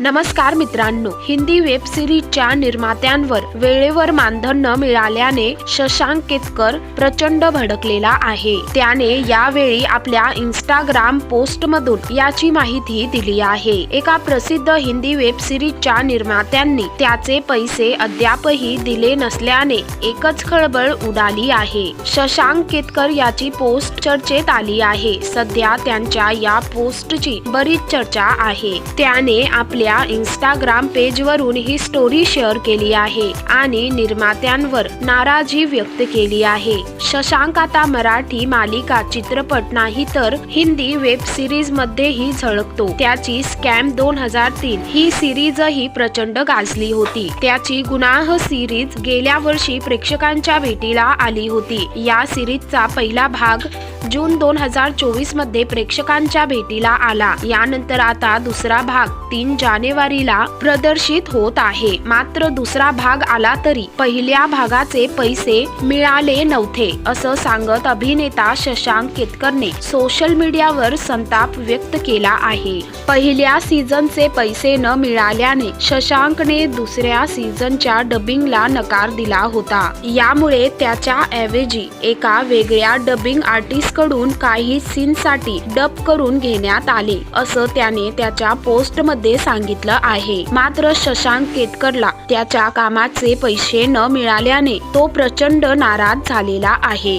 नमस्कार मित्रांनो हिंदी वेब सिरीजच्या निर्मात्यांवर वेळेवर मानधन न मिळाल्याने शशांक केतकर प्रचंड भडकलेला आहे. त्याने यावेळी आपल्या इंस्टाग्राम पोस्ट मधून याची माहिती दिली आहे. एका प्रसिद्ध हिंदी वेब सिरीजच्या निर्मात्यांनी त्याचे पैसे अद्यापही दिले नसल्याने एकच खळबळ उडाली आहे. शशांक केतकर याची पोस्ट चर्चेत आली आहे. सध्या त्यांच्या या पोस्टची बरीच चर्चा आहे. त्याने आपल्या इंस्टाग्राम पेजवरून ही स्टोरी शेअर केली आहे आणि निर्मात्यांवर नाराजी व्यक्त केली आहे. शशांक आता मराठी मालिका चित्रपट नाही तर हिंदी वेब सिरीज मध्येही झळकतो. त्याची स्कॅम दोन हजार तीन ही सिरीजही प्रचंड गाजली होती. त्याची गुनाह सिरीज गेल्या वर्षी प्रेक्षकांच्या भेटीला आली होती. या सिरीजचा पहिला भाग जून दोन हजार चोवीसमध्ये प्रेक्षकांच्या भेटीला आला. यानंतर आता दुसरा भाग तीन जानेवारीला प्रदर्शित होत आहे. मात्र दुसरा भाग आला तरी पहिल्या भागाचे पैसे मिळाले नव्हते असं सांगत अभिनेता शशांक केतकरने सोशल मीडियावर संताप व्यक्त केला आहे. पहिल्या सीझनचे पैसे न मिळाल्याने शशांकने दुसऱ्या सीझनच्या डबिंगला नकार दिला होता. यामुळे त्याच्या ऐवजी एका वेगळ्या डबिंग आर्टिस्ट कडून काही सीनसाठी डब करून घेण्यात आले असं त्याने त्याच्या पोस्टमध्ये सांगितलं आहे. मात्र शशांक केतकरला त्याच्या कामाचे पैसे न मिळाल्याने तो प्रचंड नाराज झालेला आहे.